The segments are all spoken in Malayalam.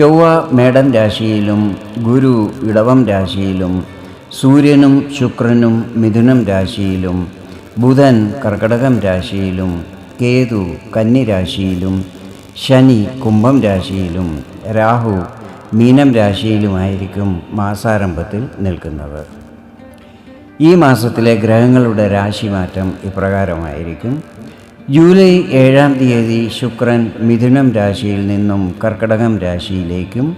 ചൊവ്വ മേടം രാശിയിലും ഗുരു ഇടവം രാശിയിലും സൂര്യനും ശുക്രനും മിഥുനം രാശിയിലും ബുധൻ കർക്കടകം രാശിയിലും കേതു കന്നി രാശിയിലും ശനി കുംഭം രാശിയിലും രാഹു മീനം രാശിയിലുമായിരിക്കും മാസാരംഭത്തിൽ നിൽക്കുന്നത്. ഈ മാസത്തിലെ ഗ്രഹങ്ങളുടെ രാശിമാറ്റം ഇപ്രകാരമായിരിക്കും. ജൂലൈ ഏഴാം തീയതി ശുക്രൻ മിഥുനം രാശിയിൽ നിന്നും കർക്കടകം രാശിയിലേക്കും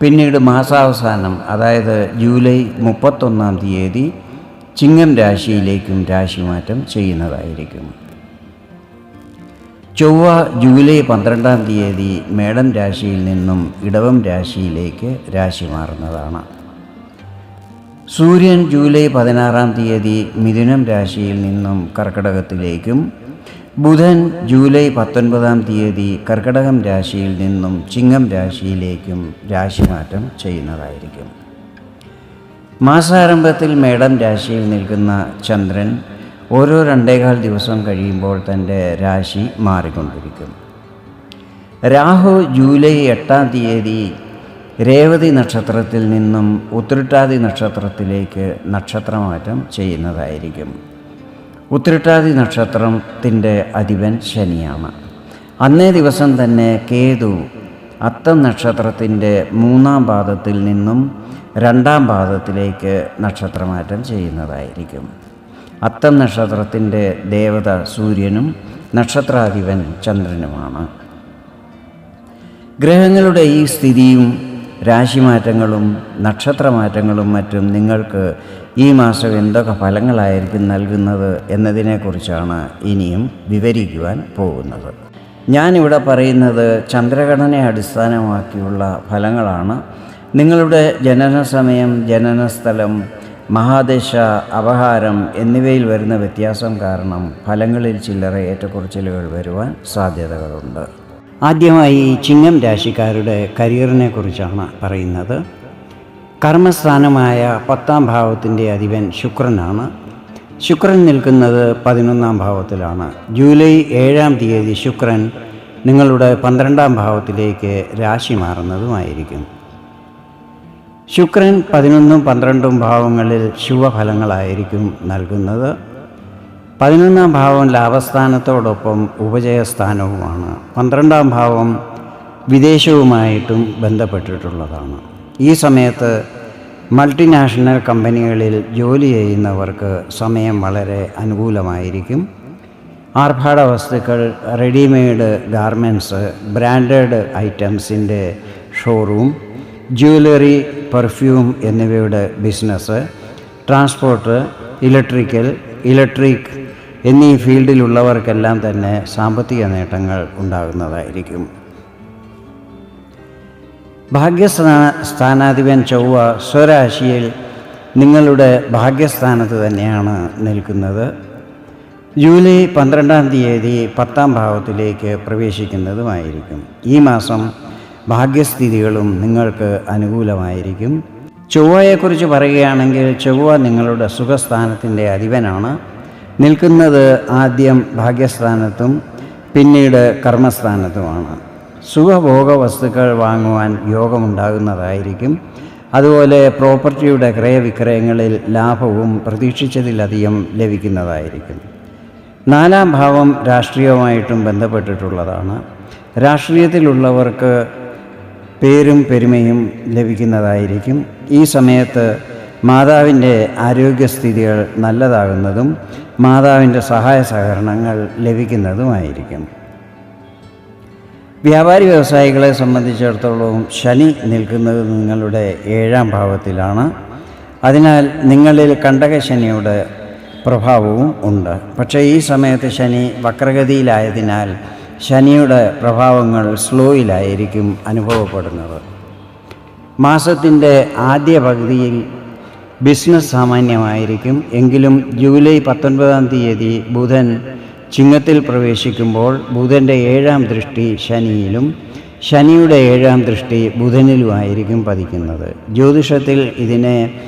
പിന്നീട് മാസാവസാനം അതായത് ജൂലൈ മുപ്പത്തൊന്നാം തീയതി ചിങ്ങം രാശിയിലേക്കും രാശിമാറ്റം ചെയ്യുന്നതായിരിക്കും. ചൊവ്വ ജൂലൈ പന്ത്രണ്ടാം തീയതി മേടം രാശിയിൽ നിന്നും ഇടവം രാശിയിലേക്ക് രാശി മാറുന്നതാണ് സൂര്യൻ ജൂലൈ പതിനാറാം തീയതി മിഥുനം രാശിയിൽ നിന്നും കർക്കടകത്തിലേക്കും ബുധൻ ജൂലൈ പത്തൊൻപതാം തീയതി കർക്കടകം രാശിയിൽ നിന്നും ചിങ്ങം രാശിയിലേക്കും രാശിമാറ്റം ചെയ്യുന്നതായിരിക്കും. മാസാരംഭത്തിൽ മേടം രാശിയിൽ നിൽക്കുന്ന ചന്ദ്രൻ ഓരോ രണ്ടേകാൽ ദിവസം കഴിയുമ്പോൾ തന്റെ രാശി മാറിക്കൊണ്ടിരിക്കും. രാഹു ജൂലൈ എട്ടാം തീയതി രേവതി നക്ഷത്രത്തിൽ നിന്നും ഉത്രട്ടാതി നക്ഷത്രത്തിലേക്ക് നക്ഷത്രമാറ്റം ചെയ്യുന്നതായിരിക്കും. ഉത്രട്ടാതി നക്ഷത്രത്തിന്റെ അധിപൻ ശനിയാണ്. അന്നേ ദിവസം തന്നെ കേതു അത്തം നക്ഷത്രത്തിന്റെ മൂന്നാം പാദത്തിൽ നിന്നും രണ്ടാം പാദത്തിലേക്ക് നക്ഷത്രമാറ്റം ചെയ്യുന്നതായിരിക്കും. അത്തം നക്ഷത്രത്തിന്റെ ദേവത സൂര്യനും നക്ഷത്രാധിപൻ ചന്ദ്രനുമാണ്. ഗ്രഹങ്ങളുടെ ഈ സ്ഥിതിയും രാശിമാറ്റങ്ങളും നക്ഷത്രമാറ്റങ്ങളും മറ്റും നിങ്ങൾക്ക് ഈ മാസം എന്തൊക്കെ ഫലങ്ങളായിരിക്കും നൽകുന്നത് എന്നതിനെക്കുറിച്ചാണ് ഇനിയും വിവരിക്കുവാൻ പോകുന്നത്. ഞാനിവിടെ പറയുന്നത് ചന്ദ്രഘടനയെ അടിസ്ഥാനമാക്കിയുള്ള ഫലങ്ങളാണ്. നിങ്ങളുടെ ജനന സമയം ജനനസ്ഥലം മഹാദശ അപഹാരം എന്നിവയിൽ വരുന്ന വ്യത്യാസം കാരണം ഫലങ്ങളിൽ ചില്ലറ ഏറ്റക്കുറച്ചിലുകൾ വരുവാൻ സാധ്യതകളുണ്ട്. ആദ്യമായി ചിങ്ങം രാശിക്കാരുടെ കരിയറിനെ കുറിച്ചാണ് പറയുന്നത്. കർമ്മസ്ഥാനമായ പത്താം ഭാവത്തിന്റെ അധിപൻ ശുക്രനാണ്. ശുക്രൻ നിൽക്കുന്നത് പതിനൊന്നാം ഭാവത്തിലാണ്. ജൂലൈ ഏഴാം തീയതി ശുക്രൻ നിങ്ങളുടെ പന്ത്രണ്ടാം ഭാവത്തിലേക്ക് രാശി മാറുന്നതുമായിരിക്കും. ശുക്രൻ പതിനൊന്നും പന്ത്രണ്ടും ഭാവങ്ങളിൽ ശുഭഫലങ്ങളായിരിക്കും നൽകുന്നത്. പതിനൊന്നാം ഭാവം ലാഭസ്ഥാനത്തോടൊപ്പം ഉപജയസ്ഥാനവുമാണ്. പന്ത്രണ്ടാം ഭാവം വിദേശവുമായിട്ടും ബന്ധപ്പെട്ടിട്ടുള്ളതാണ്. ഈ സമയത്ത് മൾട്ടിനാഷണൽ കമ്പനികളിൽ ജോലി ചെയ്യുന്നവർക്ക് സമയം വളരെ അനുകൂലമായിരിക്കും. ആർഭാട വസ്തുക്കൾ റെഡിമെയ്ഡ് ഗാർമെന്റ്സ് ബ്രാൻഡഡ് ഐറ്റംസിന്റെ ഷോറൂം ജ്വല്ലറി പെർഫ്യൂം എന്നിവയുടെ ബിസിനസ് ട്രാൻസ്പോർട്ട് ഇലക്ട്രിക്കൽ ഇലക്ട്രിക് എന്നീ ഫീൽഡിലുള്ളവർക്കെല്ലാം തന്നെ സാമ്പത്തിക നേട്ടങ്ങൾ ഉണ്ടാകുന്നതായിരിക്കും. ഭാഗ്യസ്ഥാന സ്ഥാനാധിപൻ ചൊവ്വ സ്വരാശിയിൽ നിങ്ങളുടെ ഭാഗ്യസ്ഥാനത്ത് തന്നെയാണ് നിൽക്കുന്നത്. ജൂലൈ പന്ത്രണ്ടാം തീയതി പത്താം ഭാവത്തിലേക്ക് പ്രവേശിക്കുന്നതുമായിരിക്കും. ഈ മാസം ഭാഗ്യസ്ഥിതികളും നിങ്ങൾക്ക് അനുകൂലമായിരിക്കും. ചൊവ്വയെക്കുറിച്ച് പറയുകയാണെങ്കിൽ ചൊവ്വ നിങ്ങളുടെ സുഖസ്ഥാനത്തിന്റെ അധിപനാണ്. നിൽക്കുന്നത് ആദ്യം ഭാഗ്യസ്ഥാനത്തും പിന്നീട് കർമ്മസ്ഥാനത്തുമാണ്. സുഖഭോഗ വസ്തുക്കൾ വാങ്ങുവാൻ യോഗമുണ്ടാകുന്നതായിരിക്കും. അതുപോലെ പ്രോപ്പർട്ടിയുടെ ക്രയവിക്രയങ്ങളിൽ ലാഭവും പ്രതീക്ഷിച്ചതിലധികം ലഭിക്കുന്നതായിരിക്കും. നാലാം ഭാവം രാഷ്ട്രീയവുമായിട്ടും ബന്ധപ്പെട്ടിട്ടുള്ളതാണ്. രാഷ്ട്രീയത്തിലുള്ളവർക്ക് പേരും പെരുമയും ലഭിക്കുന്നതായിരിക്കും. ഈ സമയത്ത് മാതാവിന്റെ ആരോഗ്യസ്ഥിതികൾ നല്ലതാകുന്നതും മാതാവിന്റെ സഹായ സഹകരണങ്ങൾ ലഭിക്കുന്നതുമായിരിക്കും. വ്യാപാരി വ്യവസായികളെ സംബന്ധിച്ചിടത്തോളം ശനി നിൽക്കുന്നത് നിങ്ങളുടെ ഏഴാം ഭാവത്തിലാണ്. അതിനാൽ നിങ്ങളിൽ കണ്ടകശനിയുടെ പ്രഭാവവും ഉണ്ട്. പക്ഷേ ഈ സമയത്ത് ശനി വക്രഗതിയിലായതിനാൽ ശനിയുടെ പ്രഭാവങ്ങൾ സ്ലോയിലായിരിക്കും അനുഭവപ്പെടുന്നത്. മാസത്തിന്റെ ആദ്യ പകുതിയിൽ ബിസിനസ് സാമാന്യമായിരിക്കും. എങ്കിലും ജൂലൈ പത്തൊൻപതാം തീയതി ബുധൻ ചിങ്ങത്തിൽ പ്രവേശിക്കുമ്പോൾ ബുധന്റെ ഏഴാം ദൃഷ്ടി ശനിയിലും ശനിയുടെ ഏഴാം ദൃഷ്ടി ബുധനിലുമായിരിക്കും പതിക്കുന്നത്. ജ്യോതിഷത്തിൽ ഇതിനെ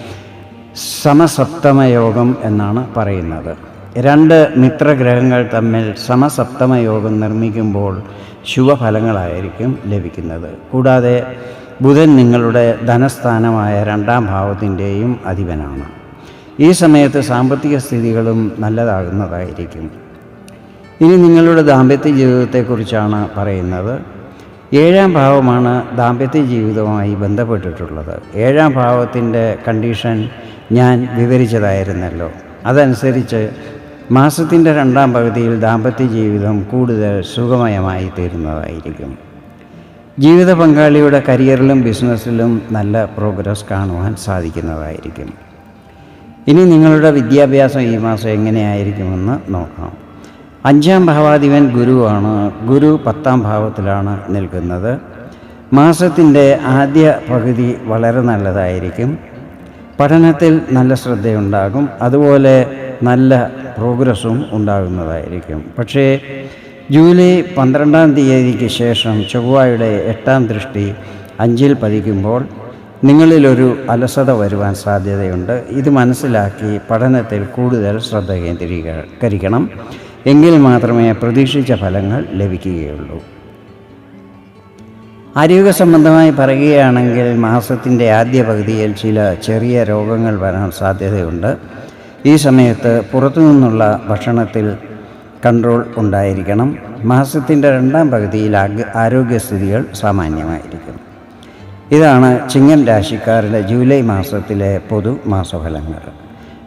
സമസപ്തമയോഗം എന്നാണ് പറയുന്നത്. രണ്ട് മിത്രഗ്രഹങ്ങൾ തമ്മിൽ സമസപ്തമയോഗം നിർമ്മിക്കുമ്പോൾ ശുഭഫലങ്ങളായിരിക്കും ലഭിക്കുന്നത്. കൂടാതെ ബുധൻ നിങ്ങളുടെ ധനസ്ഥാനമായ രണ്ടാം ഭാവത്തിന്റെയും അധിപനാണ്. ഈ സമയത്ത് സാമ്പത്തിക സ്ഥിതികളും നല്ലതാകുന്നതായിരിക്കും. ഇനി നിങ്ങളുടെ ദാമ്പത്യ ജീവിതത്തെക്കുറിച്ചാണ് പറയുന്നത്. ഏഴാം ഭാവമാണ് ദാമ്പത്യ ജീവിതവുമായി ബന്ധപ്പെട്ടിട്ടുള്ളത്. ഏഴാം ഭാവത്തിന്റെ കണ്ടീഷൻ ഞാൻ വിവരിച്ചതായിരുന്നല്ലോ. അതനുസരിച്ച് മാസത്തിന്റെ രണ്ടാം പകുതിയിൽ ദാമ്പത്യ ജീവിതം കൂടുതൽ സുഖമയമായി തീരുന്നതായിരിക്കും. ജീവിത പങ്കാളിയുടെ കരിയറിലും ബിസിനസ്സിലും നല്ല പ്രോഗ്രസ് കാണുവാൻ സാധിക്കുന്നതായിരിക്കും. ഇനി നിങ്ങളുടെ വിദ്യാഭ്യാസം ഈ മാസം എങ്ങനെയായിരിക്കുമെന്ന് നോക്കാം. അഞ്ചാം ഭാവാധിപൻ ഗുരുവാണ് ഗുരു പത്താം ഭാവത്തിലാണ് നിൽക്കുന്നത്. മാസത്തിന്റെ ആദ്യ പകുതി വളരെ നല്ലതായിരിക്കും. പഠനത്തിൽ നല്ല ശ്രദ്ധയുണ്ടാകും. അതുപോലെ നല്ല പ്രോഗ്രസ്സും ഉണ്ടാകുന്നതായിരിക്കും. പക്ഷേ ജൂലൈ പന്ത്രണ്ടാം തീയതിക്ക് ശേഷം ചൊവ്വായുടെ എട്ടാം ദൃഷ്ടി അഞ്ചിൽ പതിക്കുമ്പോൾ നിങ്ങളിലൊരു അലസത വരുവാൻ സാധ്യതയുണ്ട്. ഇത് മനസ്സിലാക്കി പഠനത്തിൽ കൂടുതൽ ശ്രദ്ധ കേന്ദ്രീകരിക്കണം എങ്കിൽ മാത്രമേ പ്രതീക്ഷിച്ച ഫലങ്ങൾ ലഭിക്കുകയുള്ളൂ. ആരോഗ്യ സംബന്ധമായി പറയുകയാണെങ്കിൽ മാസത്തിന്റെ ആദ്യ പകുതിയിൽ ചില ചെറിയ രോഗങ്ങൾ വരാൻ സാധ്യതയുണ്ട്. ഈ സമയത്ത് പുറത്തു നിന്നുള്ള ഭക്ഷണത്തിൽ കൺട്രോൾ ഉണ്ടായിരിക്കണം. മാസത്തിന്റെ രണ്ടാം പകുതിയിൽ ആരോഗ്യസ്ഥിതികൾ സാമാന്യമായിരിക്കും. ഇതാണ് ചിങ്ങൻ രാശിക്കാരുടെ ജൂലൈ മാസത്തിലെ പൊതു മാസഫലങ്ങൾ